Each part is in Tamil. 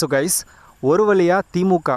ஸோ கைஸ் ஒரு வழியாக திமுக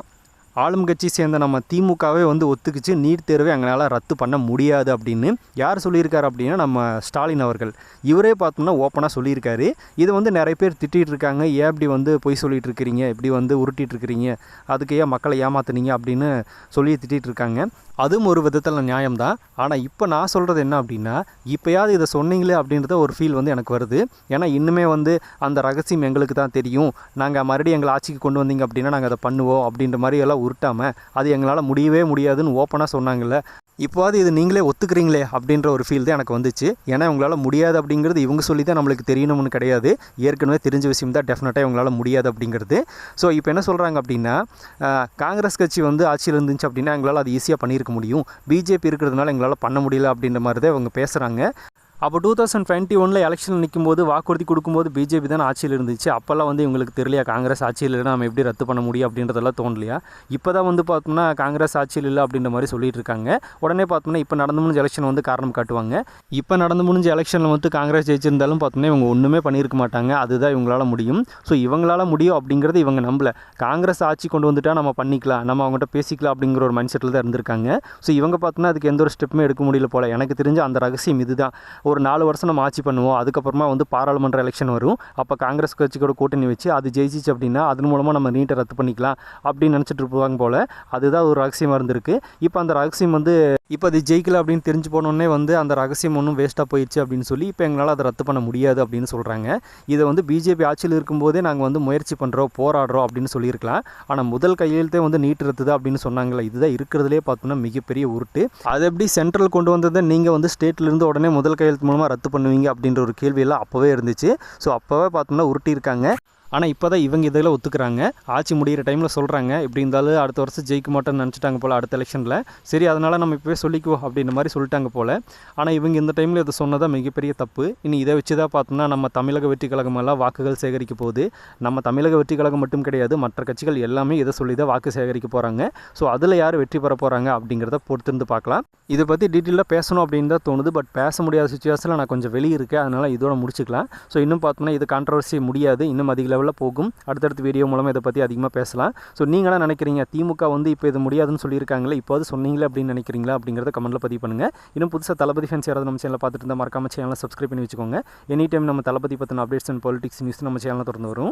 ஆளும் கட்சி சேர்ந்த நம்ம திமுகவே வந்து ஒத்துக்குச்சு. நீட் தேர்வை எங்களால் ரத்து பண்ண முடியாது அப்படின்னு யார் சொல்லியிருக்காரு அப்படின்னா நம்ம ஸ்டாலின் அவர்கள். இவரே பார்த்தோம்னா ஓப்பனாக சொல்லியிருக்காரு. இது வந்து நிறைய பேர் திட்டிகிட்டு இருக்காங்க. ஏன் இப்படி வந்து பொய் சொல்லிகிட்டு இருக்கிறீங்க? இப்படி வந்து உருட்டிகிட்டு இருக்கிறீங்க? அதுக்கு ஏன் மக்களை ஏமாத்துனீங்க அப்படின்னு சொல்லி திட்டிகிட்டு இருக்காங்க. அதுவும் ஒரு விதத்தில் நியாயம்தான். ஆனால் இப்போ நான் சொல்கிறது என்ன அப்படின்னா இப்போயாவது இதை சொன்னீங்களே அப்படின்றத ஒரு ஃபீல் வந்து எனக்கு வருது. ஏன்னா இன்னுமே வந்து அந்த ரகசியம் எங்களுக்கு தான் தெரியும். நாங்கள் மறுபடியும் எங்களை ஆட்சிக்கு கொண்டு வந்தீங்க அப்படின்னா நாங்கள் அதை பண்ணுவோம் அப்படின்ற மாதிரி எல்லாம் உருட்டாமல் அது எங்களால் முடியவே முடியாதுன்னு ஓப்பனாக சொன்னாங்கல்ல. இப்போது இது நீங்களே ஒத்துக்கிறீங்களே அப்படின்ற ஒரு ஃபீல் தான் எனக்கு வந்துச்சு. ஏன்னா உங்களால் முடியாது அப்படிங்கிறது இவங்க சொல்லி தான் நம்மளுக்கு தெரியணும்னு கிடையாது. ஏற்கனவே தெரிஞ்ச விஷயம் தான் டெஃபினட்டாக இவங்களால் முடியாது அப்படிங்கிறது. ஸோ இப்போ என்ன சொல்கிறாங்க அப்படின்னா காங்கிரஸ் கட்சி வந்து ஆட்சியில் இருந்துச்சு அப்படின்னா எங்களால் அது ஈஸியாக பண்ணியிருக்க முடியும். பிஜேபி இருக்கிறதுனால எங்களால் பண்ண முடியல அப்படின்ற மாதிரி தான் இவங்க பேசுகிறாங்க அப்போ டூ தௌசண்ட் டுவெண்ட்டி ஒனில் எலெக்ஷன் நிற்கும்போது வாக்குறுதி கொடுக்கும்போது பிஜேபி தான் ஆட்சியில் இருந்துச்சு. அப்போல்லாம் வந்து இவங்களுக்கு தெரியலையா? காங்கிரஸ் ஆட்சியில் இல்லை நம்ம எப்படி ரத்து பண்ண முடியும் அப்படின்றதெல்லாம் தோணலையா? இப்போ தான் வந்து பார்த்தோம்னா காங்கிரஸ் ஆட்சியில் இல்லை அப்படின்ற மாதிரி சொல்லிட்டு இருக்காங்க. உடனே பார்த்தோம்னா இப்போ நடந்து முடிஞ்ச எலெக்ஷன் வந்து காரணம் காட்டுவாங்க. இப்போ நடந்து முடிஞ்ச எலெக்ஷனில் வந்து காங்கிரஸ் ஜெயிச்சிருந்தாலும் பார்த்தோம்னா இவங்க ஒன்றுமே பண்ணியிருக்க மாட்டாங்க. அதுதான் இவங்களால முடியும். ஸோ இவங்களால முடியும் அப்படிங்கிறது இவங்க நம்பல. காங்கிரஸ் ஆட்சி கொண்டு வந்துட்டால் நம்ம பண்ணிக்கலாம். நம்ம அவங்ககிட்ட பேசிக்கலாம் அப்படிங்கிற ஒரு மைண்ட் செட்டில் தான் இருந்திருக்காங்க. ஸோ இவங்க பார்த்தோன்னா அதுக்கு எந்த ஒரு ஸ்டெப்புமே எடுக்க முடியல போல. எனக்கு தெரிஞ்ச அந்த ரகசியம் இதுதான். ஒரு நாலு வருஷம் நம்ம ஆட்சி பண்ணுவோம். அதுக்கப்புறமா வந்து பாராளுமன்ற எலெக்ஷன் வரும். அப்போ காங்கிரஸ் கட்சி கூட கூட்டணி வச்சு அது ஜெயிச்சிச்சு அப்படின்னா அதன் மூலமாக நம்ம நீட்டை ரத்து பண்ணிக்கலாம் அப்படின்னு நினச்சிட்டு இருப்பாங்க போல். அதுதான் ஒரு ரகசியமாக இருந்திருக்கு. இப்போ அந்த ரகசியம் வந்து இப்போ அது ஜெயிக்கல அப்படின்னு தெரிஞ்சு போனோடனே வந்து அந்த ரகசியம் ஒன்றும் வேஸ்ட்டாக போயிடுச்சு அப்படின்னு சொல்லி இப்போ எங்களால் அதை ரத்து பண்ண முடியாது அப்படின்னு சொல்கிறாங்க இதை வந்து பிஜேபி ஆட்சியில் இருக்கும்போதே நாங்கள் வந்து முயற்சி பண்ணுறோம் போராடுறோம் அப்படின்னு சொல்லியிருக்கலாம். ஆனால் முதல் கையெழுத்தே வந்து நீட் ரத்துதா அப்படின்னு சொன்னாங்களே இதுதான் இருக்கிறதுலே பார்த்தோம்னா மிகப்பெரிய உருட்டு. அது எப்படி சென்ட்ரல் கொண்டு வந்ததை நீங்கள் வந்து ஸ்டேட்லேருந்து உடனே முதல் கையெழுத்து மூலமாக ரத்து பண்ணுவீங்க அப்படின்ற ஒரு கேள்வியெல்லாம் அப்போவே இருந்துச்சு. ஸோ அப்போவே பார்த்தோம்னா உருட்டியிருக்காங்க. ஆனால் இப்போ தான் இவங்க இதில் ஒத்துக்கிறாங்க. ஆட்சி முடிகிற டைமில் சொல்கிறாங்க இப்படி இருந்தாலும் அடுத்த வருஷம் ஜெயிக்க மாட்டோம்னு நினச்சிட்டாங்க போல் அடுத்த எலெக்ஷனில் சரி அதனால் நம்ம இப்போவே சொல்லிக்குவோம் அப்படின்ற மாதிரி சொல்லிட்டாங்க போல். ஆனால் இவங்க இந்த டைமில் இதை சொன்னதா மிகப்பெரிய தப்பு. இனி இதை வச்சு தான் பார்த்தோம்னா நம்ம தமிழக வெற்றி கழகம் எல்லாம் வாக்குகள் சேகரிக்க போகுது. நம்ம தமிழக வெற்றி கழகம் மட்டும் கிடையாது மற்ற கட்சிகள் எல்லாமே இதை சொல்லி தான் வாக்கு சேகரிக்க போகிறாங்க ஸோ அதில் யார் வெற்றி பெற போகிறாங்க அப்படிங்கிறத பொறுத்திருந்து பார்க்கலாம். இதை பற்றி டீட்டெயிலாக பேசணும் அப்படின்னு தான் தோணுது. பட் பேச முடியாத சுச்சுவேஷனில் நான் கொஞ்சம் வெளியே இருக்கேன். அதனால் இதோட முடிச்சுக்கலாம். ஸோ இன்னும் பார்த்தோம்னா இது கான்ட்ரவர்சி முடியாது. இன்னும் அதிக லெவலில் போகும். அடுத்தடுத்த வீடியோ மூலமாக இதை பற்றி அதிகமாக பேசலாம். ஸோ நீங்களாம் நினைக்கிறீங்க திமுக வந்து இப்போ இது முடியாதுன்னு சொல்லியிருக்காங்களே இப்போ வந்து சொன்னீங்களே அப்படின்னு நினைக்கிறீங்களா அப்படிங்கிறத கமெண்ட்டில் பதிவு பண்ணுங்கள் இன்னும் புதுசாக தளபதி ஃபேன்ஸ் யாராவது நம்ம சேனலில் பார்த்துட்டு இருந்தால் மறக்காம சேனலை சப்ஸ்கிரைப் பண்ணி வச்சுக்கோங்க. எனி டைம் நம்ம தளபதி பற்றின அப்டேட்ஸ் அண்ட் பாலிடிக்ஸ் நியூஸ் நம்ம சேனலில் தொடர்ந்து வரும்.